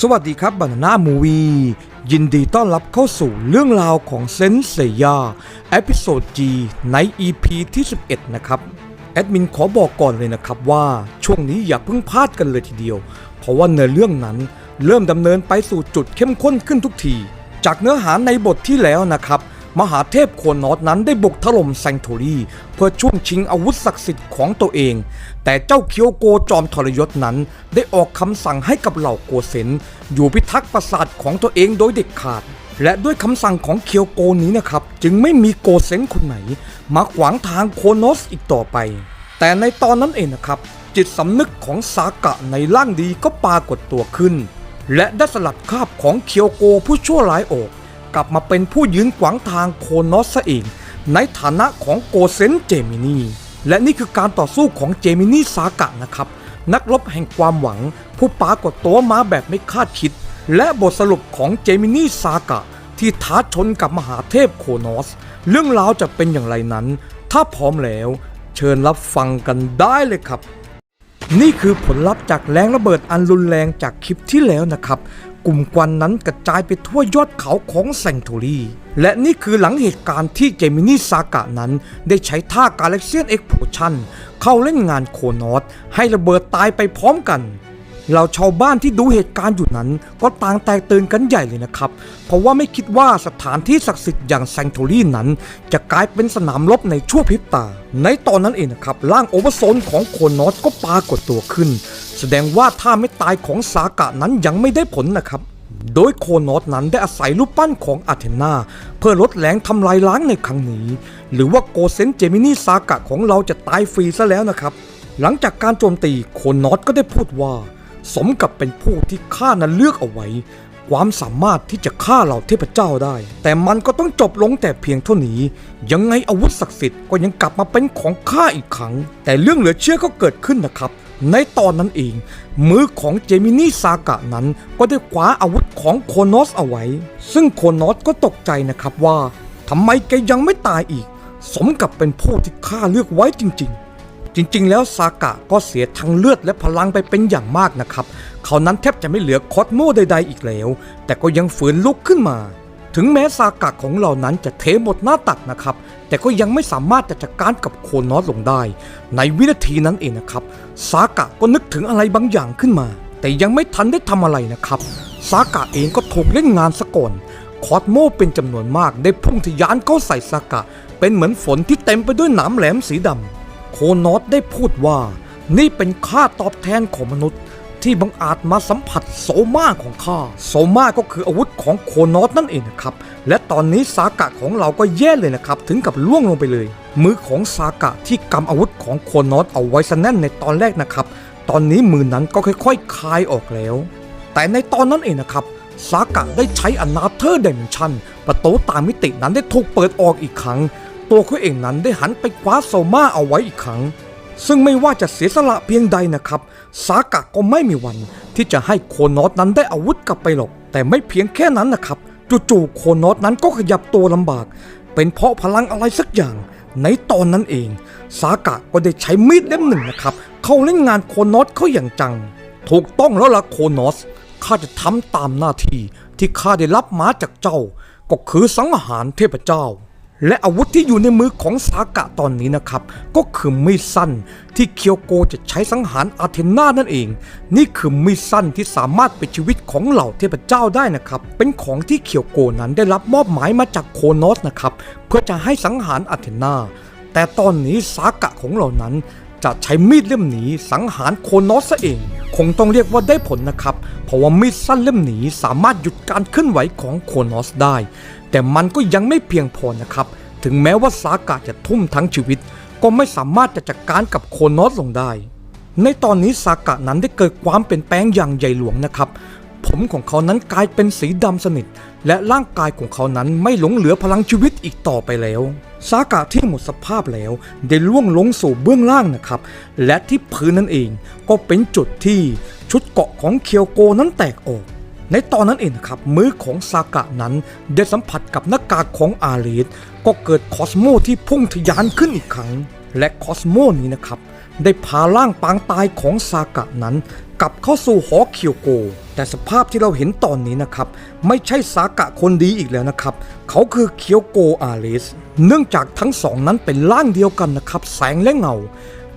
สวัสดีครับบานาน่ามูวียินดีต้อนรับเข้าสู่เรื่องราวของเซนเซยาเอพิโซด G ใน EP ที่ 11 นะครับ แอดมินขอบอกก่อนเลยนะครับว่าช่วงนี้อย่าเพิ่งพลาดกันเลยทีเดียว เพราะว่าเนื้อเรื่องนั้นเริ่มดำเนินไปสู่จุดเข้มข้นขึ้นทุกที จากเนื้อหาในบทที่แล้วนะครับ มหาเทพโคนอสนั้นได้บุกถล่มแซงโทรีเพื่อช่วงชิงอาวุธศักดิ์สิทธิ์ของตัวเอง แต่เจ้าเคียวโกจอมทรยศนั้นได้ออกคำสั่งให้กับเหล่าโกเซนอยู่พิทักษ์ปราสาทของตัวเองโดยเด็ดขาด และด้วยคำสั่งของเคียวโกนี้นะครับ จึงไม่มีโกเซนคนไหน มาขวางทางโคนอสอีกต่อไป แต่ในตอนนั้นเองนะครับ จิตสำนึกของสากะในร่างดีก็ปรากฏตัวขึ้น และได้สลัดคาบของเคียวโกผู้ชั่วร้ายออก กลับมาเป็นผู้ยืนขวางทางโคนอสซะเอง ในฐานะของโกเซนเจมินี และนี่คือการต่อสู้ของเจมินีสากะนะครับ นักรบแห่งความหวัง ผู้ปรากฏตัวมาแบบไม่คาดคิด และบทสรุปของเจมินีสากะ ที่ท้าชนกับมหาเทพโคนอส เรื่องราวจะเป็นอย่างไรนั้น ถ้าพร้อมแล้ว เชิญรับฟังกันได้เลยครับนี่คือผลลัพธ์จากแรงระเบิดอันรุนแรงจากคลิปที่แล้วนะครับ กลุ่มควันนั้นกระจายไปทั่วยอดเขาของแซงทูรีและนี่คือหลังเหตุการณ์ที่เจมินีซากะนั้น ได้ใช้ท่ากาแล็กเซียนเอ็กโพชันเข้าเล่นงานโคนอสให้ระเบิดตายไปพร้อมกัน เราชาวบ้านที่ดูเหตุการณ์อยู่นั้น ก็ต่างแตกตื่นกันใหญ่เลยนะครับ เพราะว่าไม่คิดว่าสถานที่ศักดิ์สิทธิ์อย่างแซงโทรีนั้น จะกลายเป็นสนามรบในชั่วพริบตา ในตอนนั้นเองนะครับร่างโอเวอร์โซนของโคนอสก็ปรากฏตัวขึ้น แสดงว่าท่าไม่ตายของสากะนั้นยังไม่ได้ผลนะครับโดยโคนอสนั้นได้อาศัยรูปปั้นของอาเทนาเพื่อลดแรงทำลายล้างในครั้งนี้ หรือว่าโกเซนเจมินีซากะของเราจะตายฟรีซะแล้วนะครับ หลังจากการโจมตีโคนอสก็ได้พูดว่า สมกับเป็นผู้ที่ข้านั้นเลือกเอาไว้ ความสามารถที่จะฆ่าเหล่าเทพเจ้าได้ แต่มันก็ต้องจบลงแต่เพียงเท่านี้ ยังไงอาวุธศักดิ์สิทธิ์ก็ยังกลับมาเป็นของข้าอีกครั้ง แต่เรื่องเหลือเชื่อก็เกิดขึ้นนะครับ ในตอนนั้นเอง มือของเจมินีซากะนั้นก็ได้คว้าอาวุธของโคนอสเอาไว้ ซึ่งโคนอสก็ตกใจนะครับว่าทำไมแกยังไม่ตายอีก สมกับเป็นผู้ที่ข้าเลือกไว้จริง ๆ จริงๆ แล้วซากะก็เสียทั้งเลือดและพลังไปเป็นอย่างมากนะครับ เขานั้นแทบจะไม่เหลือคอสโมใดๆอีกแล้ว แต่ก็ยังฝืนลุกขึ้นมา ถึงแม้ซากะของเรานั้นจะเทหมดหน้าตักนะครับ แต่ก็ยังไม่สามารถจะจัดการกับโคนอสลงได้ ในวินาทีนั้นเองนะครับ ซากะก็นึกถึงอะไรบางอย่างขึ้นมา แต่ยังไม่ทันได้ทำอะไรนะครับ ซากะเองก็ถูกเล่นงานซะก่อนคอสโมเป็นจำนวนมากได้พุ่งทะยานเข้าใส่ซากะ เป็นเหมือนฝนที่เต็มไปด้วยหนามแหลมสีดำ โคนอสได้พูดว่า นี่เป็นค่าตอบแทนของมนุษย์ ที่บังอาจมาสัมผัสโซมาของข้าโซมาก็คืออาวุธของโคนอสนั่นเองนะครับ และตอนนี้ซากะของเราก็แย่เลยนะครับ ถึงกับล่วงลงไปเลย มือของซากะที่กำอาวุธของโคนอสเอาไว้ซะแน่นในตอนแรกนะครับ ตอนนี้มือนั้นก็ค่อยๆคลายออกแล้ว แต่ในตอนนั้นเองนะครับซากะได้ใช้อนาเธอร์เดนชันประตูตามมิตินั้นได้ถูกเปิดออกอีกครั้ง ตัวเขาเองนั้นได้หันไปคว้าโซมาเอาไว้อีกครั้ง ซึ่งไม่ว่าจะเสียสละเพียงใดนะครับซากะก็ไม่มีวันที่จะให้โคนอสนั้นได้อาวุธกลับไปหรอก แต่ไม่เพียงแค่นั้นนะครับ จู่ๆโคนอสนั้นก็ขยับตัวลำบาก เป็นเพราะพลังอะไรสักอย่าง ในตอนนั้นเองซากะก็ได้ใช้มีดเล่มหนึ่งนะครับ เข้าเล่นงานโคนอสเขาอย่างจัง ถูกต้องแล้วล่ะโคนอสข้าจะทำตามหน้าที่ที่ข้าได้รับมาจากเจ้า ก็คือสังหารเทพเจ้า และอาวุธที่อยู่ในมือของสากะตอนนี้นะครับ ก็คือมีดสั้นที่เคียวโกจะใช้สังหารอาเทนานั่นเอง นี่คือมีดสั้นที่สามารถเป็นชีวิตของเหล่าเทพเจ้าได้นะครับ เป็นของที่เคียวโกนั้นได้รับมอบหมายมาจากโคนอสนะครับ เพื่อจะให้สังหารอาเทนาแต่ตอนนี้สากะของเรานั้นจะใช้มีดเล่มนี้สังหารโคนอสซะเอง คงต้องเรียกว่าได้ผลนะครับ เพราะว่ามีดสั้นเล่มนี้สามารถหยุดการเคลื่อนไหวของโคนอสได้ แต่มันก็ยังไม่เพียงพอนะครับ ถึงแม้ว่าสากะจะทุ่มทั้งชีวิต ก็ไม่สามารถจะจัดการกับโคนอสลงได้ ในตอนนี้สากะนั้นได้เกิดความเปลี่ยนแปลงอย่างใหญ่หลวงนะครับ ผมของเขานั้นกลายเป็นสีดำสนิท และร่างกายของเขานั้นไม่หลงเหลือพลังชีวิตอีกต่อไปแล้วสากะที่หมดสภาพแล้วได้ล่วงลงสู่เบื้องล่างนะครับ และที่พื้นนั่นเองก็เป็นจุดที่ชุดเกาะของเคียวโกนั้นแตกออก ในตอนนั้นเองนะครับมือของซากะนั้นได้สัมผัสกับหน้ากากของอารีสก็เกิดคอสโมที่พุ่งทะยานขึ้นอีกครั้ง และคอสโมนี้นะครับ ได้พาร่างปางตายของซากะนั้น กลับเข้าสู่หอเคียวโก แต่สภาพที่เราเห็นตอนนี้นะครับ ไม่ใช่สากะคนดีอีกแล้วนะครับ เขาคือเคียวโกอาริสเนื่องจากทั้งสองนั้นเป็นร่างเดียวกันนะครับ แสงและเงา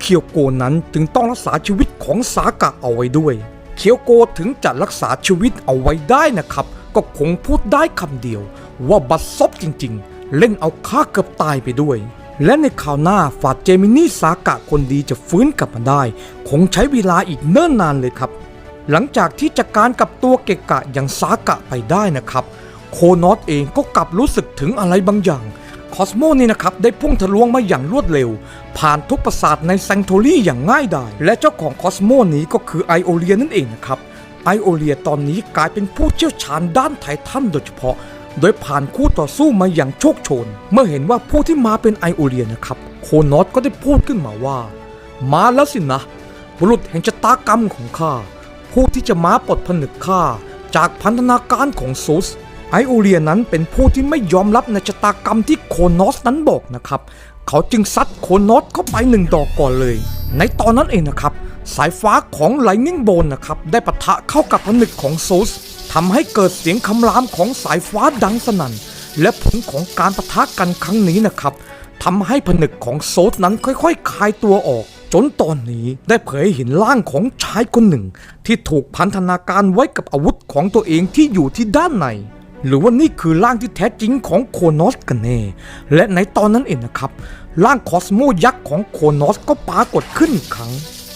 เคียวโกนั้นจึงต้องรักษาชีวิตของสากะเอาไว้ด้วย เคียวโกถึงจะรักษาชีวิตเอาไว้ได้นะครับ ก็คงพูดได้คำเดียว ว่าบัดซบจริงๆ เล่นเอาข้าเกือบตายไปด้วย และในข่าวหน้าฝาดเจมินี่สากะคนดีจะฟื้นกลับมาได้ คงใช้เวลาอีกเนิ่นนานเลยครับ หลังจากที่จัดการกับตัวเกะกะอย่างสากะไปได้นะครับ โคนอสเองก็กลับรู้สึกถึงอะไรบางอย่าง คอสโมนี่นะครับได้พุ่งทะลวงมาอย่างรวดเร็ว ผ่านทุกปราสาทในแซงโทรี่อย่างง่ายดาย และเจ้าของคอสโมนี้ก็คือไอโอเลียนั่นเองนะครับไอโอเลียตอนนี้กลายเป็นผู้เชี่ยวชาญด้านไททันโดยเฉพาะ โดยผ่านคู่ต่อสู้มาอย่างโชคโชน เมื่อเห็นว่าผู้ที่มาเป็นไอโอเลียนะครับ โคนอสก็ได้พูดขึ้นมาว่า มาแล้วสินะ บุรุษแห่งชะตากรรมของข้า ผู้ที่จะมาปลดผนึกข้าจากพันธนาการของซูส ไอโอเลียนั้นเป็นผู้ที่ไม่ยอมรับในชะตากรรมที่โคนอสนั้นบอกนะครับ เขาจึงซัดโคนอสเข้าไปหนึ่งดอกก่อนเลย ในตอนนั้นเองนะครับ สายฟ้าของไลนิ่งโบนนะครับ ได้ปะทะเข้ากับผนึกของซูสทำให้เกิดเสียงคำรามของสายฟ้าดังสนั่น และผลของการปะทะกันครั้งนี้นะครับทำให้ผนึกของโซสนั้นค่อยๆ คลายตัวออก จนตอนนี้ได้เผยเห็นร่างของชายคนหนึ่ง ที่ถูกพันธนาการไว้กับอาวุธของตัวเองที่อยู่ที่ด้านใน หรือว่านี่คือร่างที่แท้จริงของโคนอสกันแน่ และในตอนนั้นเองนะครับ ร่างคอสโมยักษ์ของโคนอสก็ปรากฏขึ้นอีกครั้ง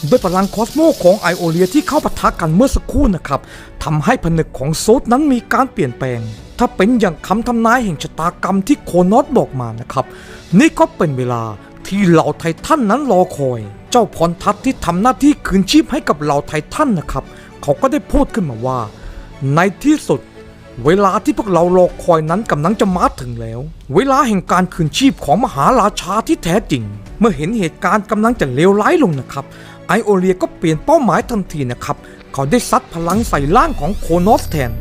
ด้วยพลังคอสโมของไอโอเลียที่เข้าปะทะกันเมื่อสักครู่นะครับทำให้ผนึกของโซดนั้นมีการเปลี่ยนแปลง ถ้าเป็นอย่างคำทำนายแห่งชะตากรรมที่โคนอสบอกมานะครับ นี่ก็เป็นเวลาที่เหล่าไททันนั้นรอคอย เจ้าพรทัตที่ทำหน้าที่คืนชีพให้กับเหล่าไททันนะครับ เขาก็ได้พูดขึ้นมาว่า ในที่สุด เวลาที่พวกเรารอคอยนั้นกำลังจะมาถึงแล้ว เวลาแห่งการคืนชีพของมหาราชาที่แท้จริง เมื่อเห็นเหตุการณ์กำลังจะเลวร้ายลงนะครับ ไอโอเลียก็เปลี่ยนเป้าหมายทันทีนะครับ เขาได้ซัดพลังใส่ร่างของโคนอสแทน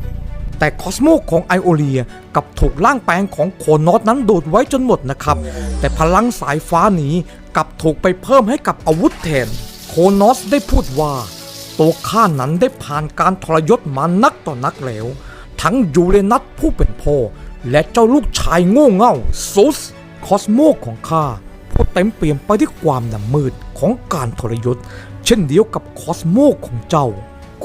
แต่คอสโมของไอโอเลียกับถูกร่างแปลงของโคนอสนั้นโดดไว้จนหมดนะครับ แต่พลังสายฟ้านี้กลับถูกไปเพิ่มให้กับอาวุธแทน โคนอสได้พูดว่าตัวข้านั้นได้ผ่านการทรยศมานักต่อนักแล้ว ทั้งยูเรนัสผู้เป็นพ่อ และเจ้าลูกชายโง่เง่าซุสคอสโมของข้าผู้เต็มเปี่ยมไปด้วยความดำมืดของการทรยศ เช่นเดียวกับคอสโมของเจ้า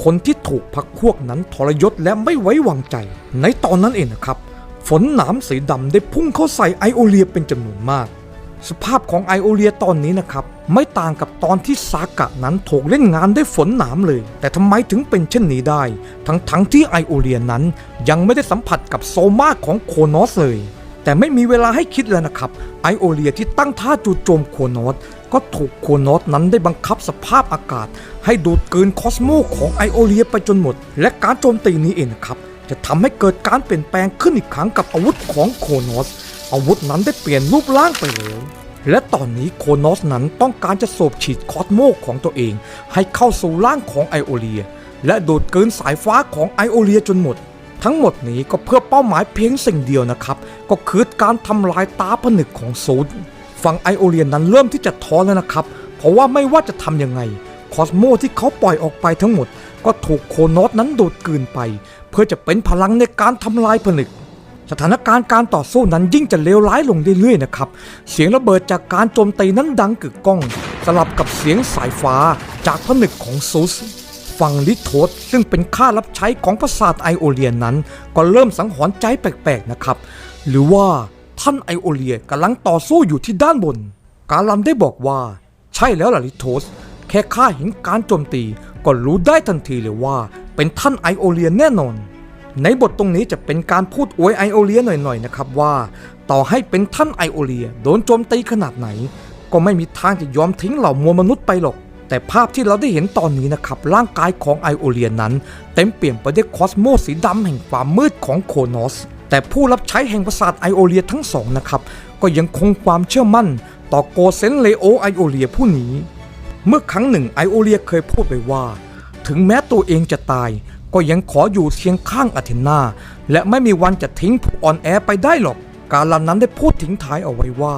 คนที่ถูกพักพวกนั้นทรยศและไม่ไว้วางใจ ในตอนนั้นเองนะครับ ฝนหนามสีดำได้พุ่งเข้าใส่ไอโอเลียเป็นจำนวนมาก สภาพของไอโอเลียตอนนี้นะครับ ไม่ต่างกับตอนที่ซากะนั้นถูกเล่นงานได้ฝนหนามเลย แต่ทำไมถึงเป็นเช่นนี้ได้ ทั้งทั้งที่ไอโอเลียนั้นยังไม่ได้สัมผัสกับโซมาของโคนอสเลย แต่ไม่มีเวลาให้คิดแล้วนะครับ ไอโอเลียที่ตั้งท่าจู่โจมโคนอสก็ถูกโคนอสนั้นได้บังคับสภาพอากาศ ให้ดูดกลืนคอสโมของไอโอเลียไปจนหมด และการโจมตีนี้เองนะครับจะทำให้เกิดการเปลี่ยนแปลงขึ้นอีกครั้งกับอาวุธของโคนอส อาวุธนั้นได้เปลี่ยนรูปร่างไปแล้ว และตอนนี้โคนอสนั้นต้องการจะสูบฉีดคอสโมของตัวเอง ให้เข้าสู่ร่างของไอโอเลีย และโดูดกลืนสายฟ้าของไอโอเลียจนหมด ทั้งหมดนี้ก็เพื่อเป้าหมายเพียงสิ่งเดียวนะครับ ก็คือการทำลายตาผนึกของซูดฝั่งไอโอเลียนนั้นเริ่มที่จะท้อแล้วนะครับ เพราะว่าไม่ว่าจะทำยังไงคอสโมที่เขาปล่อยออกไปทั้งหมด ก็ถูกโคนอสนั้นดูดกลืนไป เพื่อจะเป็นพลังในการทำลายผนึก สถานการณ์การต่อสู้นั้นยิ่งจะเลวร้ายลงเรื่อยๆนะครับ เสียงระเบิดจากการโจมตีนั้นดังกึกก้อง สลับกับเสียงสายฟ้าจากผนึกของซูสฝั่งลิโทสซึ่งเป็นข้ารับใช้ของปราสาทไอโอเลียนนั้น ก็เริ่มสังหรณ์ใจแปลกๆนะครับ หรือว่าท่านไอโอเลียกำลังต่อสู้อยู่ที่ด้านบน กาลัมได้บอกว่า ใช่แล้วล่ะลิโทส แค่ข้าเห็นการโจมตีก็รู้ได้ทันทีเลยว่า เป็นท่านไอโอเลียนแน่นอน ในบทตรงนี้จะเป็นการพูดอวยไอโอเลียหน่อยๆนะครับว่า ต่อให้เป็นท่านไอโอเลียโดนโจมตีขนาดไหน ก็ไม่มีทางจะยอมทิ้งเหล่ามวลมนุษย์ไปหรอก แต่ภาพที่เราได้เห็นตอนนี้นะครับ ร่างกายของไอโอเลียนั้น เต็มเปี่ยมไปด้วยคอสโมสีดำแห่งความมืดของโคโนสแต่ผู้รับใช้แห่งปราสาทไอโอเลียทั้งสองนะครับก็ยังคงความเชื่อมั่น ต่อโกเซนเลโอไอโอเลียผู้นี้ เมื่อครั้งหนึ่งไอโอเลียเคยพูดไปว่า ถึงแม้ตัวเองจะตาย ก็ยังขออยู่เคียงข้างอาเทนาและไม่มีวันจะทิ้งผู้อ่อนแอไปได้หรอก การลำนั้นได้พูดทิ้งท้ายเอาไว้ว่า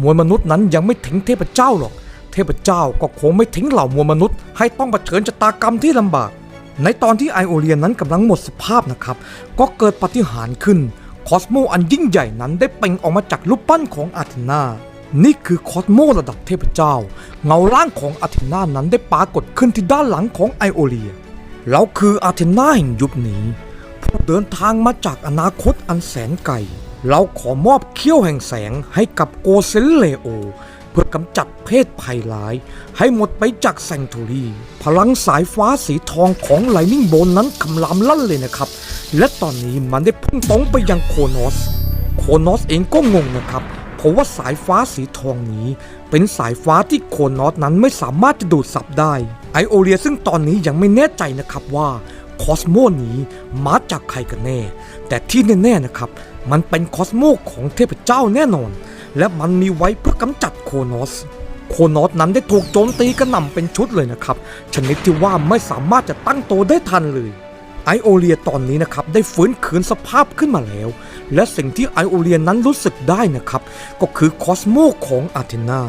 มวลมนุษย์นั้นยังไม่ถึงเทพเจ้าหรอก เทพเจ้าก็คงไม่ทิ้งเหล่ามวลมนุษย์ ให้ต้องเผชิญชะตากรรมที่ลำบาก ในตอนที่ไอโอเลียนนั้นกำลังหมดสภาพนะครับ ก็เกิดปฏิหารขึ้น คอสโมอันยิ่งใหญ่นั้นได้เป่งออกมาจากรูปปั้นของอาเทนานี่คือคอสโมระดับเทพเจ้า เงาร่างของอาเทนานั้นได้ปรากฏขึ้นที่ด้านหลังของไอโอเลีย เราคืออาเทนาแห่งยุคนี้ ผู้เดินทางมาจากอนาคตอันแสนไกล เราขอมอบเขี้ยวแห่งแสงให้กับโกเซนเลโอ เพื่อกำจัดเพศภัยร้าย ให้หมดไปจากแซงทูรีพลังสายฟ้าสีทองของไลนิ่งโบนนั้นคำรามลั่นเลยนะครับ และตอนนี้มันได้พุ่งตรงไปยังโคนอส โคนอสเองก็งงนะครับเพราะว่าสายฟ้าสีทองนี้ เป็นสายฟ้าที่โคนอสนั้นไม่สามารถจะดูดซับได้ ไอโอเลียซึ่งตอนนี้ยังไม่แน่ใจนะครับว่าคอสโมนี้มาจากใครกันแน่ แต่ที่แน่ๆนะครับ มันเป็นคอสโมของเทพเจ้าแน่นอน และมันมีไว้เพื่อกำจัดโคนอส โคนอสนั้นได้ถูกโจมตีกระหน่ำเป็นชุดเลยนะครับ ชนิดที่ว่าไม่สามารถจะตั้งตัวได้ทันเลยไอโอเลียตอนนี้นะครับได้ฟื้นคืนสภาพขึ้นมาแล้ว และสิ่งที่ไอโอเลียนั้นรู้สึกได้นะครับ ก็คือคอสโมของอาเทนา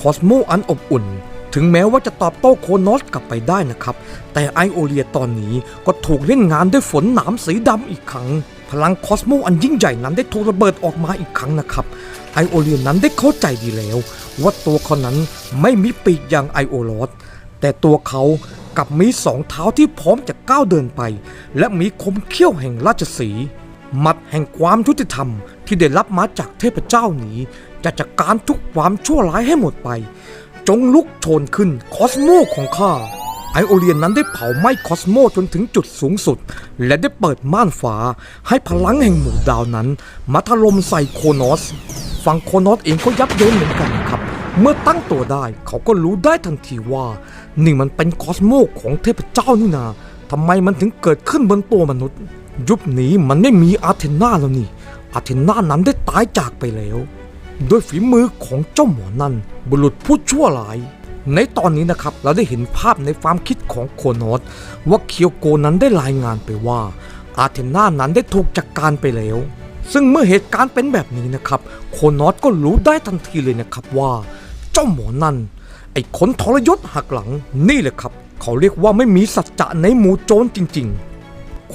คอสโมอันอบอุ่น ถึงแม้ว่าจะตอบโต้โคนอสกลับไปได้นะครับ แต่ไอโอเลียตอนนี้ก็ถูกเล่นงานด้วยฝนหนามสีดำอีกครั้ง พลังคอสโมอันยิ่งใหญ่นั้นได้ถูกระเบิดออกมาอีกครั้งนะครับ ไอโอเลียนั้นได้เข้าใจดีแล้ว ว่าตัวเขานั้นไม่มีปีกอย่างไอโอลอสแต่ตัวเขากับมีสองเท้าที่พร้อมจะก้าวเดินไป และมีคมเขี้ยวแห่งราชสีมัดแห่งความยุติธรรมที่ได้รับมาจากเทพเจ้านี้ จะจัดการทุกความชั่วร้ายให้หมดไป จงลุกโชนขึ้นคอสโมของข้าไอโอเลียนนั้นได้เผาไหม้คอสโมจนถึงจุดสูงสุด และได้เปิดม่านฟ้า ให้พลังแห่งหมู่ดาวนั้น มาถล่มใส่โคนอสฝั่งโคนอสเองก็ยับเยินเหมือนกันครับ เมื่อตั้งตัวได้เขาก็รู้ได้ทันทีว่า นี่มันเป็นคอสโมของเทพเจ้านี่นาทำไมมันถึงเกิดขึ้นบนตัวมนุษย์ ยุคนี้มันไม่มีอาเทนาแล้วนี่อาเทนานั้นได้ตายจากไปแล้ว ด้วยฝีมือของเจ้าหมอนั่นบุรุษผู้ชั่วร้าย ในตอนนี้นะครับเราได้เห็นภาพในความคิดของโคนอสว่าเคียวโกนั้นได้รายงานไปว่า อาเทนานั้นได้ถูกจัดกการไปแล้ว ซึ่งเมื่อเหตุการณ์เป็นแบบนี้นะครับ โคนอสก็รู้ได้ทันทีเลยนะครับว่า เจ้าหมอนั่นไอ้คนทรยศหักหลังนี่แหละครับ เขาเรียกว่าไม่มีสัจจะในหมู่โจรจริง ๆ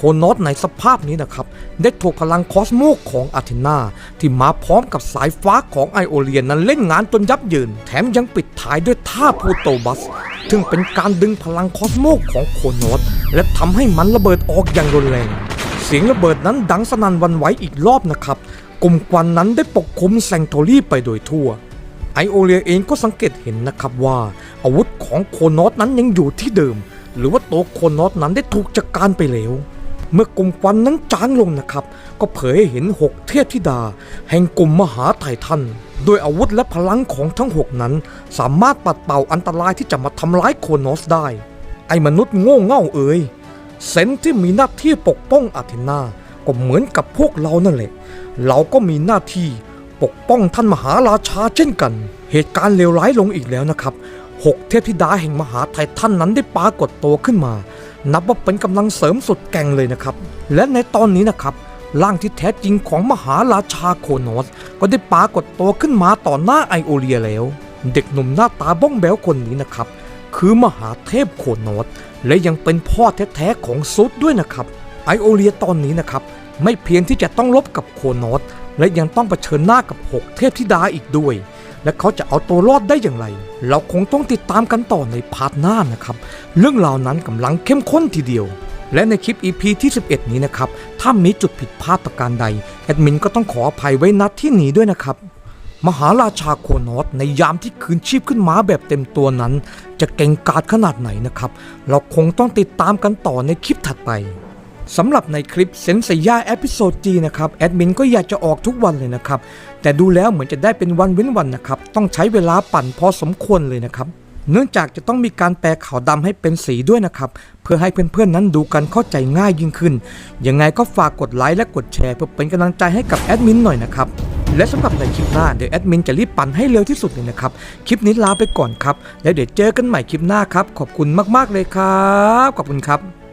โคนอสในสภาพนี้นะครับ ได้ถูกพลังคอสโมกของอาเทนาที่มาพร้อมกับสายฟ้าของไอโอเลียนนั้นเล่นงานจนยับเยิน แถมยังปิดท้ายด้วยท่าพูโตบัส ซึ่งเป็นการดึงพลังคอสโมกของโคนอสและทำให้มันระเบิดออกอย่างรุนแรง เสียงระเบิดนั้นดังสนั่นวันไหวอีกรอบนะครับกลุ่มควันนั้นได้ปกคลุมแซงโทรี่ไปโดยทั่วไอโอเลียเองก็สังเกตเห็นนะครับว่า อาวุธของโคนอสนั้นยังอยู่ที่เดิม หรือว่าตัวโคนอสนั้นได้ถูกจัดกการไปแล้ว เมื่อกลุ่มควันนั้นจางลงนะครับ ก็เผยให้เห็นหกเทพธิดา แห่งกลุ่มมหาไททันโดยอาวุธและพลังของทั้งหกนั้น สามารถปัดเป่าอันตรายที่จะมาทำร้ายโคนอสได้ ไอ้มนุษย์โง่เง่าเอ๋ยเซนที่มีหน้าที่ปกป้องอาเทนาก็เหมือนกับพวกเรานั่นแหละ เราก็มีหน้าที่ปกป้องท่านมหาราชาเช่นกัน เหตุการณ์เลวร้ายลงอีกแล้วนะครับหกเทพธิดาแห่งมหาไททันนั้นได้ปรากฏตัวขึ้นมา นับว่าเป็นกำลังเสริมสุดแก่งเลยนะครับ และในตอนนี้นะครับร่างที่แท้จริงของมหาราชาโคนอสก็ได้ปรากฏตัวขึ้นมาต่อหน้าไอโอเลียแล้ว เด็กหนุ่มหน้าตาบ้องแบวคนนี้นะครับ คือมหาเทพโคนอสและยังเป็นพ่อแท้ๆของซุดด้วยนะครับ ไอโอเลียตอนนี้นะครับ ไม่เพียงที่จะต้องลบกับโคนอสและยังต้องเผชิญหน้ากับหกเทพธิดาอีกด้วย และเขาจะเอาตัวรอดได้อย่างไร เราคงต้องติดตามกันต่อในพาร์ทหน้านะครับ เรื่องราวนั้นกำลังเข้มข้นทีเดียว และในคลิป EP ที่ 11 นี้นะครับ ถ้ามีจุดผิดพลาดประการใด แอดมินก็ต้องขออภัยไว้ณที่หนีด้วยนะครับ มหาราชาโคนอสในยามที่คืนชีพขึ้นมาแบบเต็มตัวนั้น จะเก่งกาจขนาดไหนนะครับ เราคงต้องติดตามกันต่อในคลิปถัดไป สำหรับในคลิปเซนสยาเอพิโซดจีนะครับแอดมินก็อยากจะออกทุกวันเลยนะครับ แต่ดูแล้วเหมือนจะได้เป็นวันเว้นวันนะครับ ต้องใช้เวลาปั่นพอสมควรเลยนะครับ เนื่องจากจะต้องมีการแปลขาวดำให้เป็นสีด้วยนะครับ เพื่อให้เพื่อนๆนั้นดูกันเข้าใจง่ายยิ่งขึ้น ยังไงก็ฝากกดไลค์และกดแชร์เพื่อเป็นกำลังใจให้กับแอดมินหน่อยนะครับและสำหรับในคลิปหน้าเดี๋ยวแอดมินจะรีบปั่นให้เร็วที่สุดเลยนะครับ คลิปนี้ลาไปก่อนครับ แล้วเดี๋ยวเจอกันใหม่คลิปหน้าครับ ขอบคุณมากๆเลยครับ ขอบคุณครับ